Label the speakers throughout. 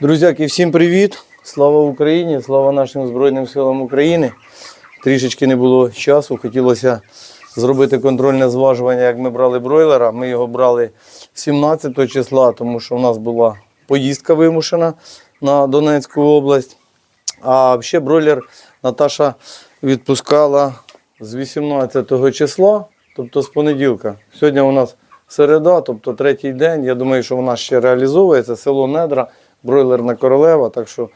Speaker 1: Друзяки, всім привіт! Слава Україні! Слава нашим Збройним силам України. Трішечки не було часу. Хотілося зробити контрольне зважування, як ми брали бройлера. Ми його брали 17 числа, тому що у нас була поїздка вимушена на Донецьку область. А ще бройлер Наташа відпускала з 18 числа, тобто з понеділка. Сьогодні у нас середа, тобто третій день. Я думаю, що вона ще реалізовується. Село Недра, бройлерна королева. Так що,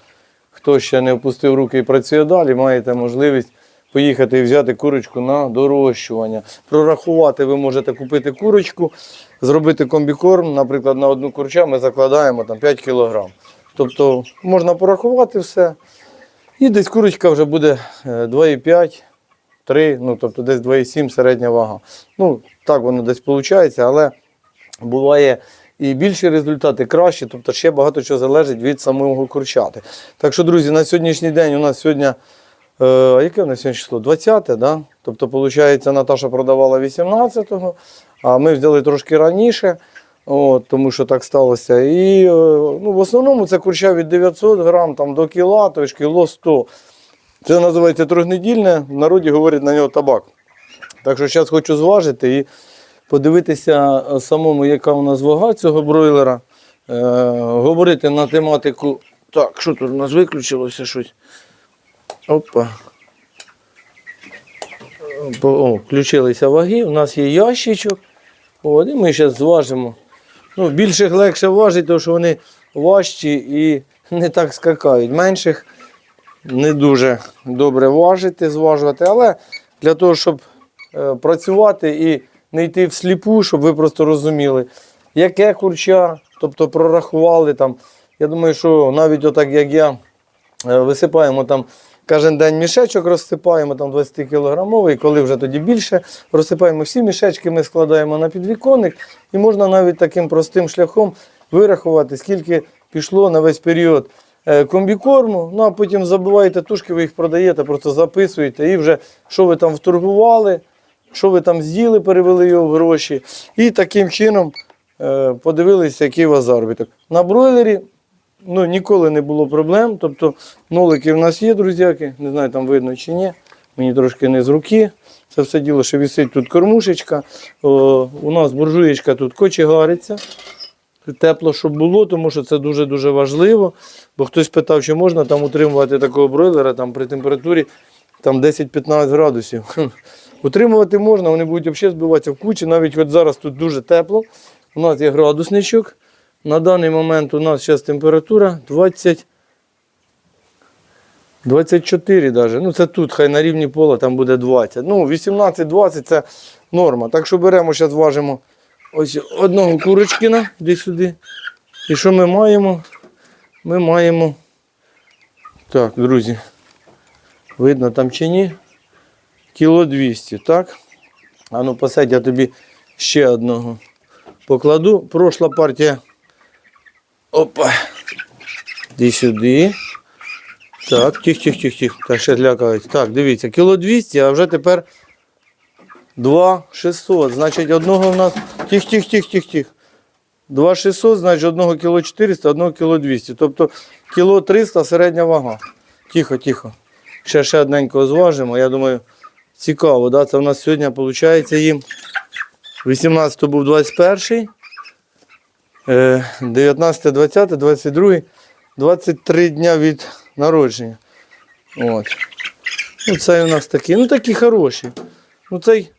Speaker 1: хто ще не опустив руки і працює далі, маєте можливість поїхати і взяти курочку на дорощування. Прорахувати ви можете купити курочку, зробити комбікорм, наприклад, на одну курча ми закладаємо там 5 кг. Тобто можна порахувати все. І десь курочка вже буде е, 2,5, 3, ну тобто десь 2,7 середня вага. Ну, так воно десь виходить, але буває і більші результати, кращі, тобто ще багато чого залежить від самого курчати. Так що, друзі, на сьогоднішній день у нас сьогодні, е, а яке у нас сьогодні число? 20, да? Тобто, виходить, Наташа продавала 18-го, а ми взяли трошки раніше. От, тому що так сталося. І е, ну, в основному це курча від 900 грам там, до кіла, то ж кіло 100. Це називається трьохнедільне, в народі говорять на нього табак. Так що зараз хочу зважити і подивитися е, самому, яка у нас вага цього бройлера. Е, говорити на тематику. Так, що тут у нас виключилося щось? Опа. О, включилися ваги, у нас є ящичок. От, і ми зараз зважимо. Ну, більших легше важить, тому що вони важчі і не так скакають. Менших не дуже добре важити, зважувати, але для того, щоб е, працювати і не йти всліпу, щоб ви просто розуміли, яке курча, тобто прорахували там. Я думаю, що навіть отак, як я, е, висипаємо там кожен день мішечок, розсипаємо там 20 кілограмовий, коли вже тоді більше, розсипаємо всі мішечки, ми складаємо на підвіконник, і можна навіть таким простим шляхом вирахувати, скільки пішло на весь період е, комбікорму. Ну а потім забиваєте тушки, ви їх продаєте, просто записуєте і вже що ви там вторгували, що ви там з'їли, перевели його в гроші. І таким чином е, подивилися, який у вас заробіток. На бройлері ну, ніколи не було проблем. Тобто нолики в нас є, друзяки, не знаю, там видно чи ні. Мені трошки не з руки. Це все діло, що висить тут кормушечка. О, у нас буржуєчка тут кочегариться. Тепло, щоб було, тому що це дуже-дуже важливо. Бо хтось питав, чи можна там утримувати такого бройлера там, при температурі там 10-15 градусів. Утримувати можна, вони будуть взагалі збиватися в кучі. Навіть от зараз тут дуже тепло. У нас є градусничок. На даний момент у нас зараз температура 20. 24 даже. Ну це тут, хай на рівні пола там буде 20. Ну, 18-20 це норма. Так що беремо, зараз важимо ось одного курочкина, де сюди. І що ми маємо? Ми маємо. Так, друзі. Видно там чи ні? Кіло 200, так? А ну посадь, я тобі ще одного покладу. Прошла партія. Опа. Іди сюди. Так, тих, тих, тих, тих. Так, ще злякають. Так, дивіться, кіло 200, а вже тепер 2 600. Значить, одного в нас. Тих, тих, тих, тих, тих. 2 600, значить, одного кіло 400, одного кіло 200. Тобто кіло 300 середня вага. Тихо, тихо. Ще ще одненького зважимо. Я думаю, цікаво, да? Це в нас сьогодні виходить їм. 18 був 21. е, 19, 20, 22, 23 дня від народження. От. Ну, цей у нас такий. Ну такі хороші. Ну цей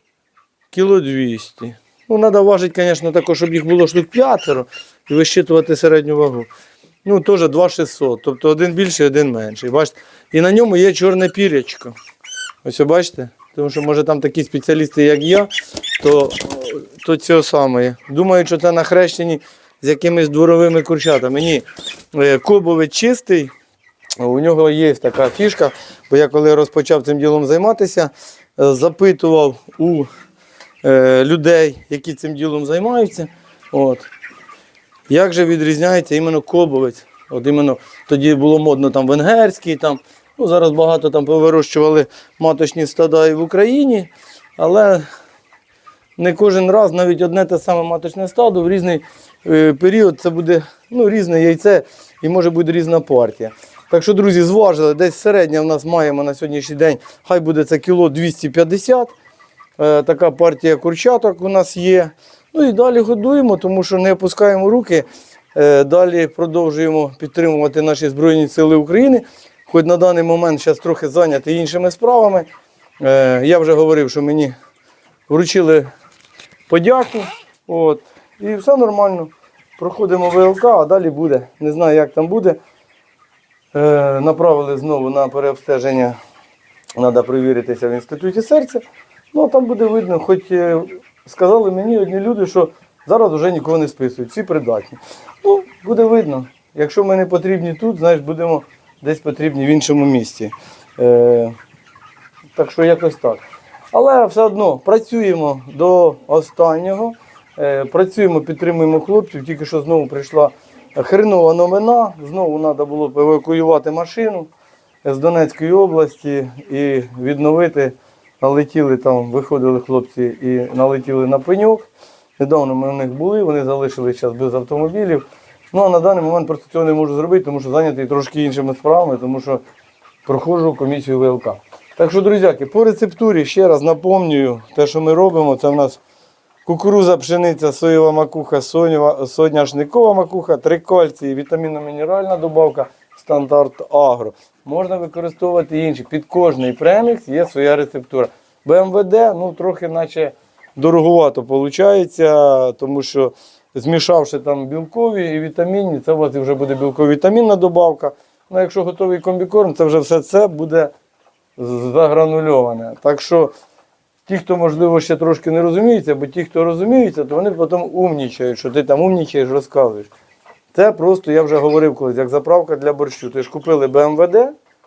Speaker 1: кіло 200. Ну, треба важити, звісно, також, щоб їх було штук п'ятеро і вищитувати середню вагу. Ну, теж 2600. Тобто один більший, один менший. Бачите? І на ньому є чорне пірячко. Ось бачите? Тому що, може, там такі спеціалісти, як я, то, то цього саме. Думають, що це на хрещенні з якимись дворовими курчатами. Ні, Е, кобовець чистий. У нього є така фішка, бо я коли розпочав цим ділом займатися, е, запитував у е, людей, які цим ділом займаються, от, як же відрізняється іменно кобовець. От іменно тоді було модно там венгерський, там, ну, зараз багато там повирощували маточні стада і в Україні, але не кожен раз навіть одне те саме маточне стадо в різний е, період це буде ну, різне яйце і може бути різна партія. Так що, друзі, зважили, десь середня в нас маємо на сьогоднішній день, хай буде це кіло 250. Е, така партія курчаток у нас є. Ну і далі годуємо, тому що не опускаємо руки. Е, Далі продовжуємо підтримувати наші Збройні Сили України. Хоч на даний момент зараз трохи зайняті іншими справами. Е, Я вже говорив, що мені вручили подяку. От, і все нормально. Проходимо ВЛК, а далі буде. Не знаю, як там буде. Е, направили знову на переобстеження. Треба перевіритися в інституті серця. Ну, а там буде видно, хоч е, сказали мені одні люди, що зараз вже нікого не списують, всі придатні. Ну, буде видно. Якщо ми не потрібні тут, знаєш, будемо десь потрібні в іншому місці. Е, так що якось так. Але все одно працюємо до останнього. Е, працюємо, підтримуємо хлопців. Тільки що знову прийшла хренова новина. Знову треба було евакуювати машину з Донецької області і відновити. Налетіли там, виходили хлопці і налетіли на пеньок. Недавно ми у них були, вони залишились зараз без автомобілів. Ну а на даний момент просто цього не можу зробити, тому що зайнятий трошки іншими справами, тому що проходжу комісію ВЛК. Так що, друзяки, по рецептурі ще раз напомнюю, те, що ми робимо, це в нас кукуруза, пшениця, соєва макуха, соняшникова макуха, три кальції, вітамінно-мінеральна добавка, стандарт агро. Можна використовувати інші. Під кожний премікс є своя рецептура. БМВД, ну трохи наче дороговато виходить, тому що змішавши там білкові і вітамінні, це у вас вже буде білково-вітамінна добавка. Ну, якщо готовий комбікорм, це вже все це буде загранульоване. Так що ті, хто, можливо, ще трошки не розуміється, бо ті, хто розуміється, то вони потім умнічають, що ти там умнічаєш, розказуєш. Це просто, я вже говорив колись, як заправка для борщу. Ти ж купили БМВД,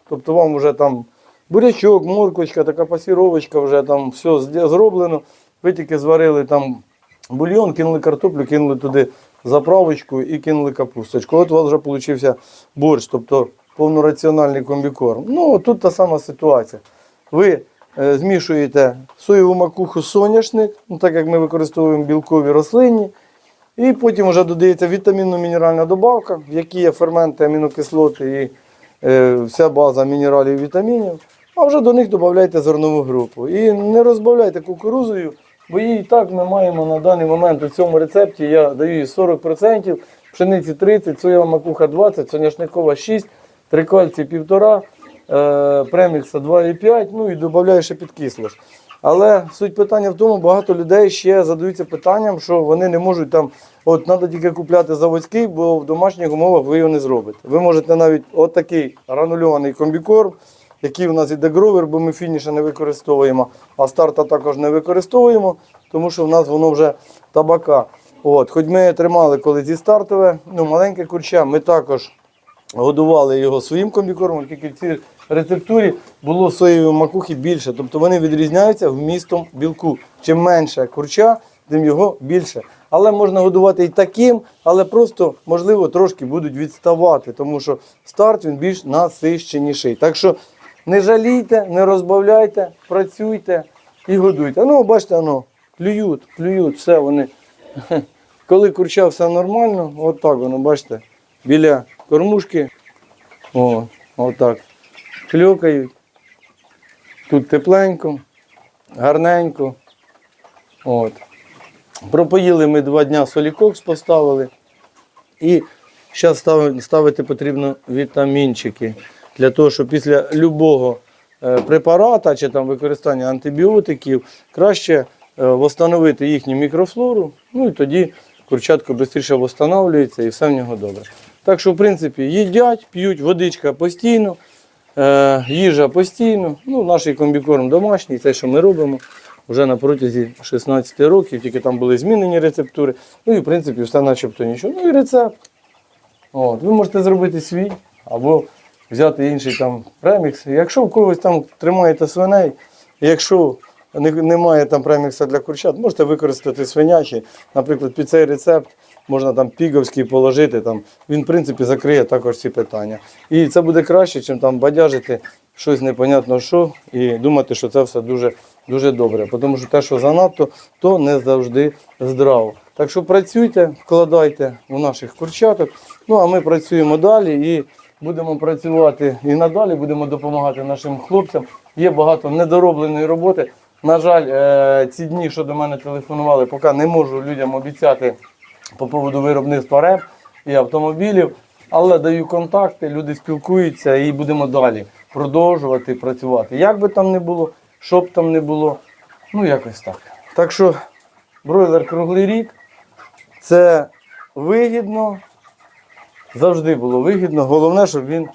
Speaker 1: тобто вам вже там бурячок, морквочка, така пасіровочка, вже там все зроблено. Ви тільки зварили там бульйон, кинули картоплю, кинули туди заправочку і кинули капусточку. От у вас вже вийшов борщ, тобто повнораціональний комбікорм. Ну, тут та сама ситуація. Ви е, змішуєте соєву макуху соняшник, ну, так як ми використовуємо білкові рослинні. І потім вже додається вітамінно-мінеральна добавка, в якій є ферменти, амінокислоти і е, вся база мінералів і вітамінів. А вже до них додавайте зернову групу. І не розбавляйте кукурузою, бо і так ми маємо на даний момент у цьому рецепті. Я даю їй 40%, пшениці 30, соєва макуха 20, соняшникова 6, трикальці 1,5, е, премікса 2,5, ну і додаю ще підкислош. Але суть питання в тому, багато людей ще задаються питанням, що вони не можуть там, от треба тільки купляти заводський, бо в домашніх умовах ви його не зробите. Ви можете навіть от такий гранульований комбікорм, який у нас іде гровер, бо ми фініша не використовуємо, а старта також не використовуємо, тому що в нас воно вже табака. От, хоч ми тримали коли зі стартове, ну маленьке курча, ми також годували його своїм комбікормом, тільки в цій рецептурі було соєвої макухи більше. Тобто вони відрізняються вмістом білку. Чим менше курча, тим його більше. Але можна годувати і таким, але просто, можливо, трошки будуть відставати, тому що старт він більш насищеніший. Так що не жалійте, не розбавляйте, працюйте і годуйте. Ну, бачите, ну, клюють, клюють, все вони. Коли курча все нормально, от так воно, бачите, біля кормушки. О, отак. Кльокають. Тут тепленько, гарненько. От. Пропоїли ми два дня солікокс поставили. І зараз ставити потрібно вітамінчики. Для того, щоб після любого е, препарата чи там використання антибіотиків краще е, встановити їхню мікрофлору. Ну і тоді курчатко швидше встановлюється і все в нього добре. Так що, в принципі, їдять, п'ють водичка постійно, е, їжа постійно. Ну, наш комбікорм домашній, це, що ми робимо вже на протязі 16 років, тільки там були змінені рецептури. Ну і в принципі все начебто нічого. Ну і рецепт. От, ви можете зробити свій або взяти інший там премікс. Якщо в когось там тримаєте свиней, якщо немає там премікса для курчат, можете використати свинячий. Наприклад, під цей рецепт можна там піговський положити. Там, він, в принципі, закриє також ці питання. І це буде краще, ніж там бадяжити щось непонятно що і думати, що це все дуже дуже добре. Тому що те, що занадто, то не завжди здраво. Так що працюйте, вкладайте у наших курчаток. Ну а ми працюємо далі і будемо працювати і надалі, будемо допомагати нашим хлопцям. Є багато недоробленої роботи. На жаль, е, ці дні, що до мене телефонували, поки не можу людям обіцяти по поводу виробництва реп і автомобілів. Але даю контакти, люди спілкуються і будемо далі продовжувати працювати. Як би там не було, що б там не було, ну якось так. Так що бройлер круглий рік це вигідно, завжди було вигідно. Головне, щоб він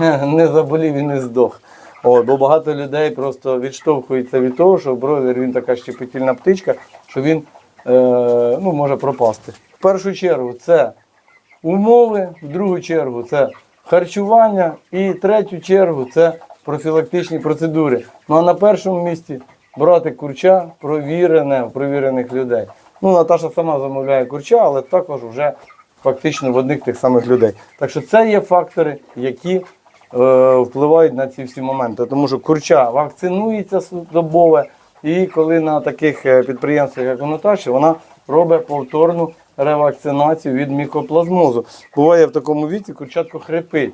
Speaker 1: не заболів і не здох. О, бо багато людей просто відштовхуються від того, що бройлер він така щепетільна птичка, що він е, ну, може пропасти. В першу чергу це умови, в другу чергу це харчування і в третю чергу це профілактичні процедури. Ну а на першому місці брати курча провірене провірених людей. Ну, Наташа сама замовляє курча, але також вже фактично в одних тих самих людей. Так що це є фактори, які е, впливають на ці всі моменти. Тому що курча вакцинується добове, і коли на таких е, підприємствах, як у Наташі, вона робить повторну ревакцинацію від мікоплазмозу. Буває в такому віці курчатко хрипить.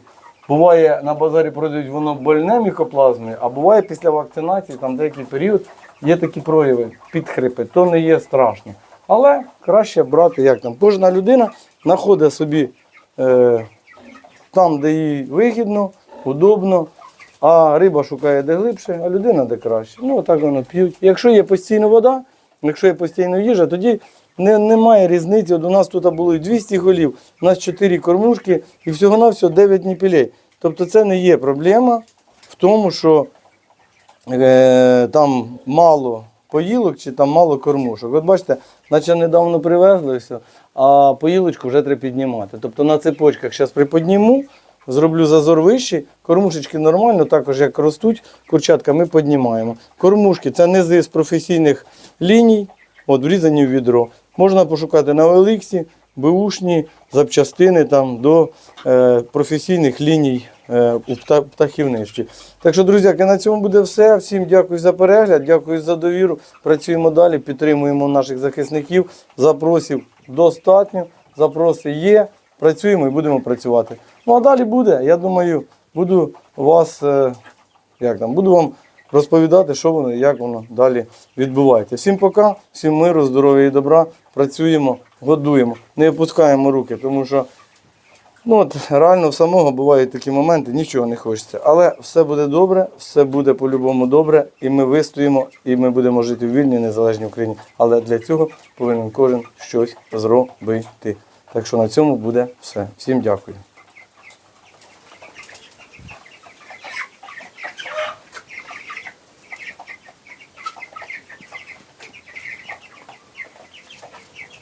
Speaker 1: Буває на базарі продають воно больне мікоплазмою, а буває після вакцинації, там деякий період, є такі прояви підхрипи, то не є страшно. Але краще брати, як там. Кожна людина знаходить собі е, там, де їй вигідно, удобно, а риба шукає де глибше, а людина де краще. Ну, так воно п'ють. Якщо є постійна вода, якщо є постійна їжа, тоді не, немає різниці. От у нас тут було 200 голів, у нас 4 кормушки і всього-навсього 9 ніпілей. Тобто це не є проблема в тому, що е, там мало поїлок чи там мало кормушок. От бачите, наче недавно привезли все, а поїлочку вже треба піднімати. Тобто на цепочках зараз приподніму, зроблю зазор вищий, кормушечки нормально, також як ростуть курчатка, ми піднімаємо. Кормушки це низи з професійних ліній, от врізані в відро. Можна пошукати на Оліксі, беушні запчастини там, до е, професійних ліній у пта- птахівництві. Так що, друзі, на цьому буде все. Всім дякую за перегляд, дякую за довіру. Працюємо далі, підтримуємо наших захисників. Запросів достатньо, запроси є. Працюємо і будемо працювати. Ну а далі буде. Я думаю, буду вас, е, як там, буду вам розповідати, що воно як воно далі відбувається. Всім пока, всім миру, здоров'я і добра. Працюємо, годуємо, не опускаємо руки, тому що ну, от, реально в самого бувають такі моменти, нічого не хочеться. Але все буде добре, все буде по-любому добре, і ми вистоїмо, і ми будемо жити в вільній, незалежній Україні. Але для цього повинен кожен щось зробити. Так що на цьому буде все. Всім дякую.